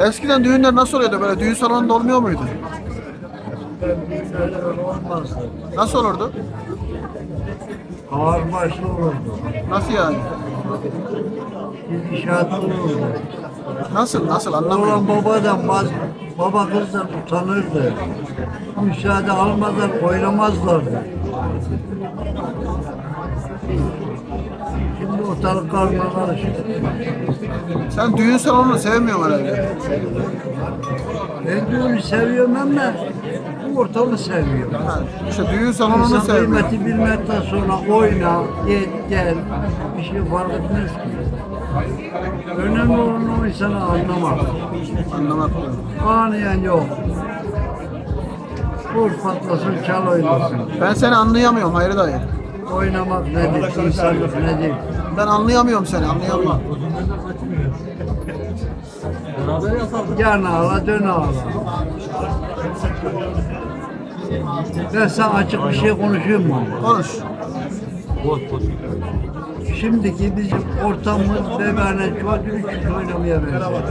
Eskiden düğünler nasıl oluyordu böyle? Düğün salonunda olmuyor muydu? Nasıl olurdu? Ağır başlı olurdu. Nasıl yani? Gidişat olurdu. Nasıl? Nasıl Oğlan anlamıyorum. babadan baz, baba kızdan utanırdı. Müsaade almadan oynamazlardı. Ortalık karma karışık. Sen düğün salonunu sevmiyorsun herhalde. Ben düğünü seviyorum ama bu ortamı seviyorum. Ha, işte düğün salonunu İnsan sevmiyor. kıymeti bilmekten sonra oyna, git, gel. Bir şey fark etmez ki. Önemli olan o insanı anlamak. Anlamak. Anlayan yok. Vur patlasın, çal oynasın. Ben seni anlayamıyorum Hayri dayı. Oynamak nedir, insanlık nedir? Ben anlayamıyorum seni, anlayamıyorum. Yan ağla, dön ağla. Ben sana açık bir şey konuşayım mı? Konuş. Şimdiki bizim ortamımız bebane çocuğu küçük oynamaya benziyor.